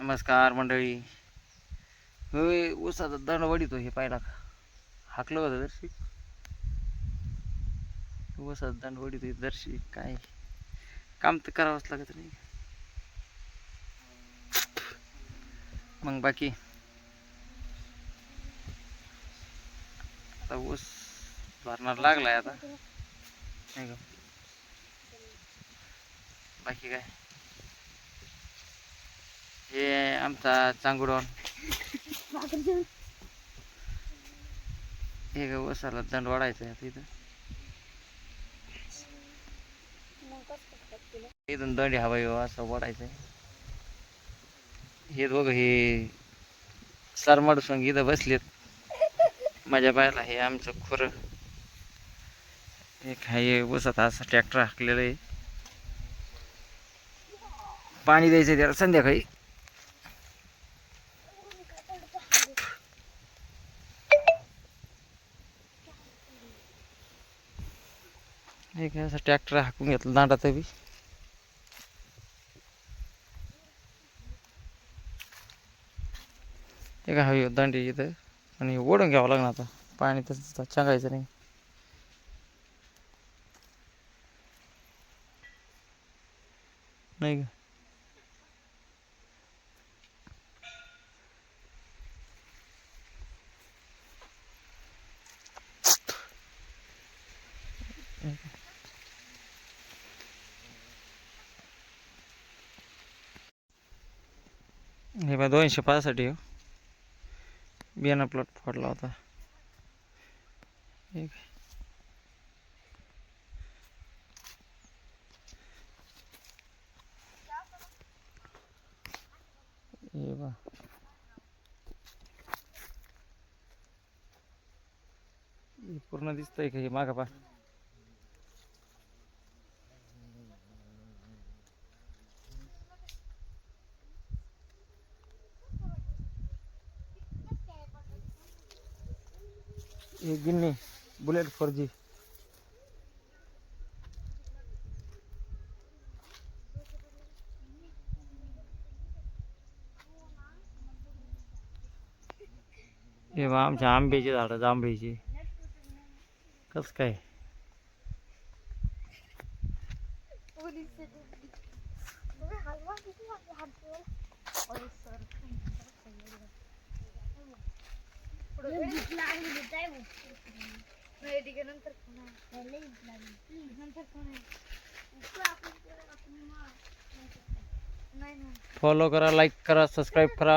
नमस्कार मंडळी. होय ऊसाचा दंड वडितो हे पाहिला का? हाकलं होतं दर्शी. ऊसाचा दंड वडितो दर्शी. काय? काम तर करावंच लागत नाही. मग बाकी? आता ऊस भरणार लागलाय आता. नाही का? बाकी काय? हे आमचा चांगुडॉन. हे वसाला दंड वाढायचा आहे इथं. इथून दंडी हवा येऊ असं वाढायचं आहे. हे दोघं हे सरमाड सोंग इथं बसलेत. माझ्या बायला हे आमचं खोरं. एक आहे वसत असं ट्रॅक्टर हाकलेलं आहे. पाणी द्यायचं आहे त्याला संध्याकाळी. एक असं ट्रॅक्टर हाकून घेतलं दांडात बी. एक हवी दांडी इथं. आणि ओढून घ्यावं लागणार आता. पाणी तसं चांगायचं नाही. नाही का? हे बा दोनशे पाचसाठी हो. बियाणा प्लॉट फोडला होता. एक हे बा पूर्ण दिसतंय का हे मागा पा हे गिन्नी बुलेट फोर जी हे बा आमच्या आंब्याची झाडं जांभळीची कस काय फॉलो करा लाइक करा सब्सक्राइब करा.